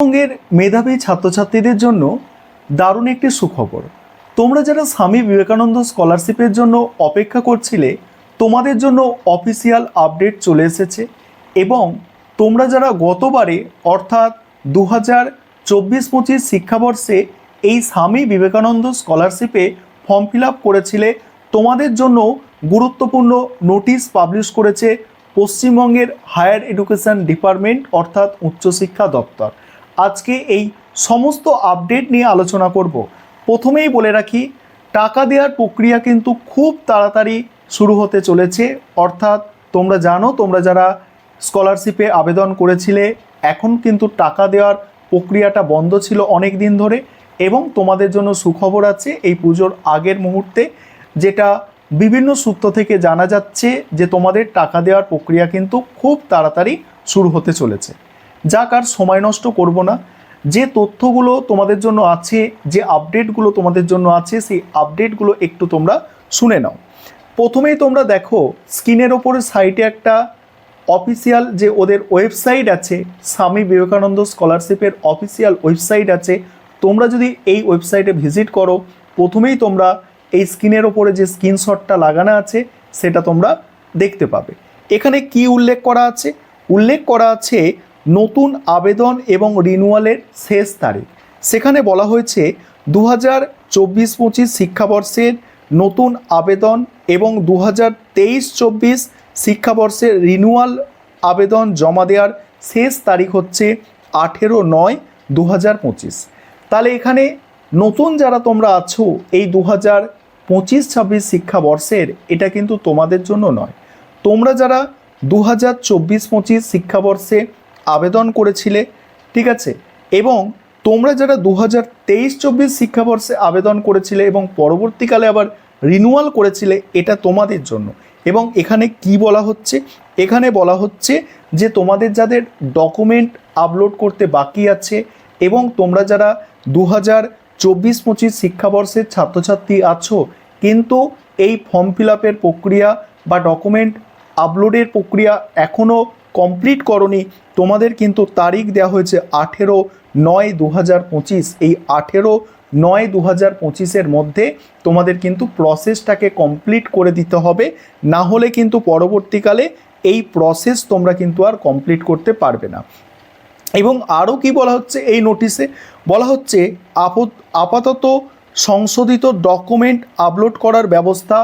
পশ্চিমবঙ্গের মেধাবী ছাত্রছাত্রীদের জন্য দারুণ একটি সুখবর। তোমরা যারা স্বামী বিবেকানন্দ স্কলারশিপের জন্য অপেক্ষা করছিলে, তোমাদের জন্য অফিসিয়াল আপডেট চলে এসেছে এবং তোমরা যারা গতবারে, অর্থাৎ দু হাজার চব্বিশ পঁচিশ শিক্ষাবর্ষে এই স্বামী বিবেকানন্দ স্কলারশিপে ফর্ম ফিল আপ করেছিলে, তোমাদের জন্য গুরুত্বপূর্ণ নোটিশ পাবলিশ করেছে পশ্চিমবঙ্গের হায়ার এডুকেশন ডিপার্টমেন্ট, অর্থাৎ উচ্চশিক্ষা দপ্তর। আজকে এই সমস্ত আপডেট নিয়ে আলোচনা করব। প্রথমেই বলে রাখি, টাকা দেওয়ার প্রক্রিয়া কিন্তু খুব তাড়াতাড়ি শুরু হতে চলেছে। অর্থাৎ তোমরা জানো, তোমরা যারা স্কলারশিপে আবেদন করেছিলে, এখন কিন্তু টাকা দেওয়ার প্রক্রিয়াটা বন্ধ ছিল অনেক দিন ধরে এবং তোমাদের জন্য সুখবর আছে এই পুজোর আগের মুহূর্তে, যেটা বিভিন্ন সূত্র থেকে জানা যাচ্ছে যে তোমাদের টাকা দেওয়ার প্রক্রিয়া কিন্তু খুব তাড়াতাড়ি শুরু হতে চলেছে। যাক আর সময় নষ্ট করব না। যে তথ্যগুলো তোমাদের জন্য আছে, যে আপডেটগুলো তোমাদের জন্য আছে, সেই আপডেটগুলো একটু তোমরা শুনে নাও। প্রথমেই তোমরা দেখো, স্ক্রিনের ওপরে সাইটে একটা অফিসিয়াল যে ওদের ওয়েবসাইট আছে, স্বামী বিবেকানন্দ স্কলারশিপের অফিসিয়াল ওয়েবসাইট আছে, তোমরা যদি এই ওয়েবসাইটে ভিজিট করো, প্রথমেই তোমরা এই স্ক্রিনের ওপরে যে স্ক্রিনশটটা লাগানো আছে, সেটা তোমরা দেখতে পাবে। এখানে কি উল্লেখ করা আছে? উল্লেখ করা আছে নতুন আবেদন এবং রিনুয়ালের শেষ তারিখ। সেখানে বলা হয়েছে দু হাজার চব্বিশ পঁচিশ শিক্ষাবর্ষের নতুন আবেদন এবং দু হাজার তেইশ চব্বিশ শিক্ষাবর্ষের রিনুয়াল আবেদন জমা দেওয়ার শেষ তারিখ হচ্ছে আঠেরো নয় দু হাজার পঁচিশ। তাহলে এখানে নতুন যারা তোমরা আছো, এই দু হাজার পঁচিশ ছাব্বিশ শিক্ষাবর্ষের, এটা কিন্তু তোমাদের জন্য নয়। তোমরা যারা দু হাজার চব্বিশ পঁচিশ শিক্ষাবর্ষে আবেদন করেছিলে, ঠিক আছে? এবং তোমরা যারা দু হাজার তেইশ চব্বিশ শিক্ষাবর্ষে আবেদন করেছিলে এবং পরবর্তীকালে আবার রিনুয়াল করেছিলে, এটা তোমাদের জন্য। এবং এখানে কি বলা হচ্ছে? এখানে বলা হচ্ছে যে তোমাদের যাদের ডকুমেন্ট আপলোড করতে বাকি আছে এবং তোমরা যারা দু হাজার চব্বিশ পঁচিশ শিক্ষাবর্ষের ছাত্রছাত্রী আছো, কিন্তু এই ফর্ম ফিল আপের প্রক্রিয়া বা ডকুমেন্ট আপলোডের প্রক্রিয়া এখনও কমপ্লিট করনি তোমাদের কিন্তু তারিখ দেওয়া হয়েছে আঠেরো নয় দু হাজার পঁচিশ। এই আঠেরো নয় দু হাজার পঁচিশের মধ্যে তোমাদের কিন্তু প্রসেসটাকে কমপ্লিট করে দিতে হবে। না হলে কিন্তু পরবর্তীকালে এই প্রসেস তোমরা কিন্তু আর কমপ্লিট করতে পারবে না। এবং আরও কি বলা হচ্ছে এই নোটিশে বলা হচ্ছে আপত আপাতত সংশোধিত ডকুমেন্ট আপলোড করার ব্যবস্থা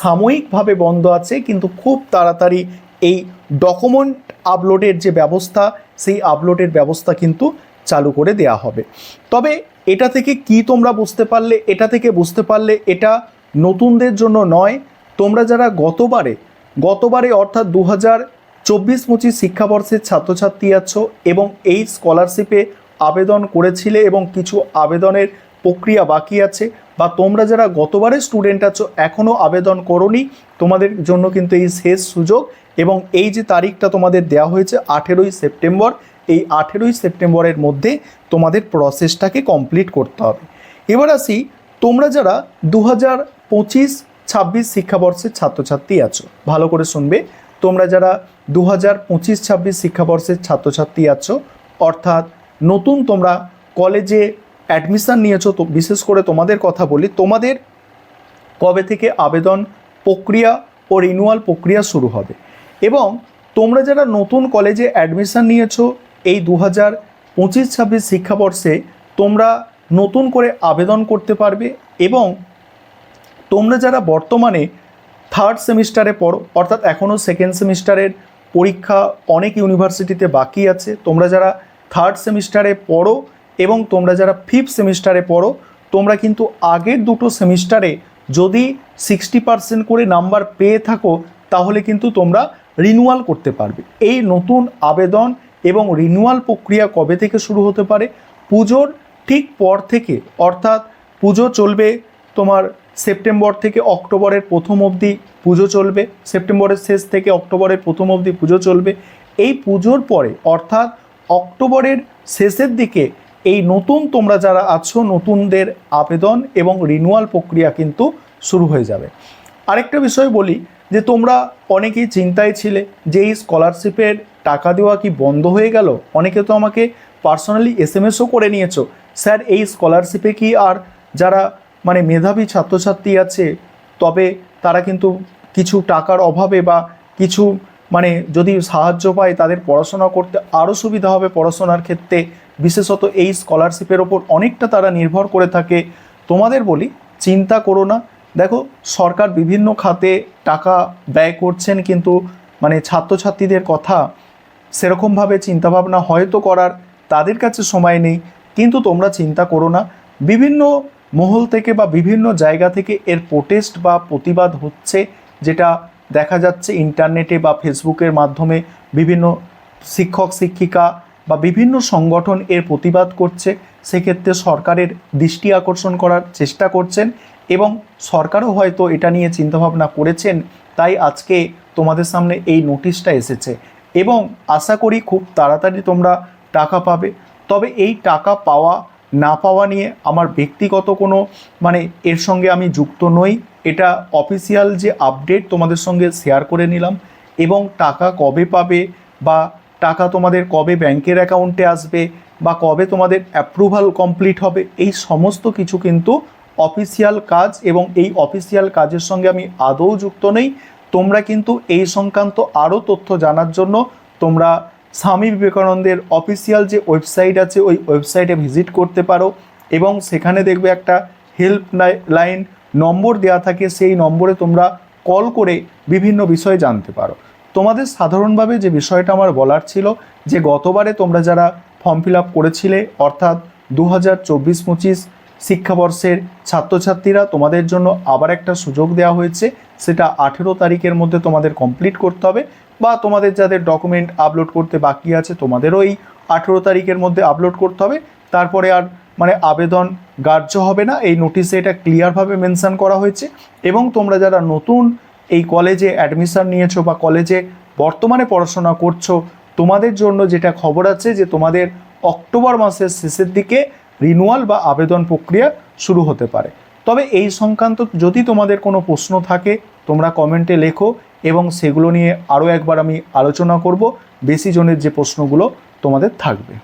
সাময়িকভাবে বন্ধ আছে, কিন্তু খুব তাড়াতাড়ি এই ডকুমেন্ট আপলোডের যে ব্যবস্থা, সেই আপলোডের ব্যবস্থা কিন্তু চালু করে দেয়া হবে। তবে এটা থেকে কি তোমরা বুঝতে পারলে, এটা থেকে বুঝতে পারলে এটা নতুনদের জন্য নয়। তোমরা যারা গতবারে গতবারে অর্থাৎ দু হাজার চব্বিশ পঁচিশ শিক্ষাবর্ষের ছাত্রছাত্রী আছো এবং এই স্কলারশিপে আবেদন করেছিলে এবং কিছু আবেদনের প্রক্রিয়া বাকি আছে বা তোমরা যারা গতবারের স্টুডেন্ট আছো এখনও আবেদন করনি, তোমাদের জন্য কিন্তু এই শেষ সুযোগ এবং এই যে তারিখটা তোমাদের দেওয়া হয়েছে আঠেরোই সেপ্টেম্বর, এই আঠেরোই সেপ্টেম্বরের মধ্যে তোমাদের প্রসেসটাকে কমপ্লিট করতে হবে। এবার আসি, তোমরা যারা দু হাজার পঁচিশ ছাব্বিশ শিক্ষাবর্ষের ছাত্রছাত্রী আছো, ভালো করে শুনবে, তোমরা যারা দু হাজার পঁচিশ ছাব্বিশ শিক্ষাবর্ষের ছাত্রছাত্রী আছো, অর্থাৎ নতুন তোমরা কলেজে অ্যাডমিশান নিয়েছো তো, বিশেষ করে তোমাদের কথা বলি, তোমাদের কবে থেকে আবেদন প্রক্রিয়া ও রিনুয়াল প্রক্রিয়া শুরু হবে? এবং তোমরা যারা নতুন কলেজে অ্যাডমিশান নিয়েছো, এই দু হাজার পঁচিশ ছাব্বিশ শিক্ষাবর্ষে তোমরা নতুন করে আবেদন করতে পারবে এবং তোমরা যারা বর্তমানে থার্ড সেমিস্টারে পড়ো, অর্থাৎ এখনও সেকেন্ড সেমিস্টারের পরীক্ষা অনেক ইউনিভার্সিটিতে বাকি আছে, তোমরা যারা থার্ড সেমিস্টারে পড়ো এবং তোমরা যারা ফিফথ সেমিস্টারে পড়ো, তোমরা কিন্তু আগের দুটো সেমিস্টারে যদি সিক্সটি পার্সেন্ট করে নাম্বার পেয়ে থাকো, তাহলে কিন্তু তোমরা রিনুয়াল করতে পারবে। এই নতুন আবেদন এবং রিনুয়াল প্রক্রিয়া কবে থেকে শুরু হতে পারে? পুজোর ঠিক পর থেকে, অর্থাৎ পুজো চলবে তোমার সেপ্টেম্বর থেকে অক্টোবরের প্রথম অবধি পুজো চলবে, সেপ্টেম্বরের শেষ থেকে অক্টোবরের প্রথম অবধি পুজো চলবে। এই পুজোর পরে, অর্থাৎ অক্টোবরের শেষের দিকে এই নতুন তোমরা যারা আছো, নতুনদের আবেদন এবং রিনুয়াল প্রক্রিয়া কিন্তু শুরু হয়ে যাবে। আরেকটা বিষয় বলি, যে তোমরা অনেকেই চিন্তায় ছিলে যে এই স্কলারশিপের টাকা দেওয়া কি বন্ধ হয়ে গেল? অনেকে তো আমাকে পার্সোনালি এস এম এসও করে নিয়েছো, স্যার, এই স্কলারশিপে কি আর যারা মানে মেধাবী ছাত্রছাত্রী আছে, তবে তারা কিন্তু কিছু টাকার অভাবে বা কিছু মানে যদি সাহায্য পায়, তাদের পড়াশোনা করতে আরও সুবিধা হবে পড়াশোনার ক্ষেত্রে বিশেষত এই স্কলারশিপের ওপর অনেকটা তারা নির্ভর করে থাকে। তোমাদের বলি, চিন্তা করো না। দেখো, সরকার বিভিন্ন খাতে টাকা ব্যয় করছেন কিন্তু মানে ছাত্রছাত্রীদের কথা সেরকমভাবে চিন্তাভাবনা হয়তো করার তাদের কাছে সময় নেই। কিন্তু তোমরা চিন্তা করো না। বিভিন্ন মহল থেকে বা বিভিন্ন জায়গা থেকে এর প্রোটেস্ট বা প্রতিবাদ হচ্ছে, যেটা দেখা যাচ্ছে ইন্টারনেটে বা ফেসবুকের মাধ্যমে বিভিন্ন শিক্ষক, শিক্ষিকা বা বিভিন্ন সংগঠন এর প্রতিবাদ করছে, সেক্ষেত্রে সরকারের দৃষ্টি আকর্ষণ করার চেষ্টা করছেন এবং সরকারও হয়তো এটা নিয়ে চিন্তাভাবনা করেছেন, তাই আজকে তোমাদের সামনে এই নোটিশটা এসেছে এবং আশা করি খুব তাড়াতাড়ি তোমরা টাকা পাবে। তবে এই টাকা পাওয়া, না পাওয়া নিয়ে আমার ব্যক্তিগত কোনো মানে এর সঙ্গে আমি যুক্ত নই। এটা অফিসিয়াল যে আপডেট তোমাদের সঙ্গে শেয়ার করে নিলাম এবং টাকা কবে পাবে বা টাকা তোমাদের কবে ব্যাংকের অ্যাকাউন্টে আসবে বা কবে তোমাদের অ্যাপ্রুভাল কমপ্লিট হবে, এই সমস্ত কিছু কিন্তু অফিসিয়াল কাজ এবং এই অফিসিয়াল কাজের সঙ্গে আমি আদৌ যুক্ত নেই। তোমরা কিন্তু এই সংক্রান্ত আরও তথ্য জানার জন্য তোমরা স্বামী বিবেকানন্দের অফিসিয়াল যে ওয়েবসাইট আছে, ওই ওয়েবসাইটে ভিজিট করতে পারো এবং সেখানে দেখবে একটা হেল্প লাইন নম্বর দেওয়া থাকে, সেই নম্বরে তোমরা কল করে বিভিন্ন বিষয় জানতে পারো। তোমাদের সাধারণভাবে যে বিষয়টা আমার বলার ছিল, যে গতবারে তোমরা যারা ফর্ম ফিল আপ করেছিলে, অর্থাৎ দু হাজার চব্বিশ পঁচিশ শিক্ষাবর্ষের ছাত্রছাত্রীরা তোমাদের জন্য আবার একটা সুযোগ দেওয়া হয়েছে, সেটা আঠেরো তারিখের মধ্যে তোমাদের কমপ্লিট করতে হবে বা তোমাদের যাদের ডকুমেন্ট আপলোড করতে বাকি আছে, তোমাদেরও এই আঠেরো তারিখের মধ্যে আপলোড করতে হবে। তারপরে আর মানে আবেদন গ্রাহ্য হবে না, এই নোটিশে এটা ক্লিয়ারভাবে মেনশন করা হয়েছে। এবং তোমরা যারা নতুন এই কলেজে অ্যাডমিশন নিয়েছো বা কলেজে বর্তমানে পড়াশোনা করছ, তোমাদের জন্য যেটা খবর আছে যে তোমাদের অক্টোবর মাসের শেষের দিকে রিনুয়াল বা আবেদন প্রক্রিয়া শুরু হতে পারে। তবে এই সংক্রান্ত যদি তোমাদের কোনো প্রশ্ন থাকে, তোমরা কমেন্টে লেখো এবং সেগুলো নিয়ে আরও একবার আমি আলোচনা করব। বেশি জনের যে প্রশ্নগুলো তোমাদের থাকবে।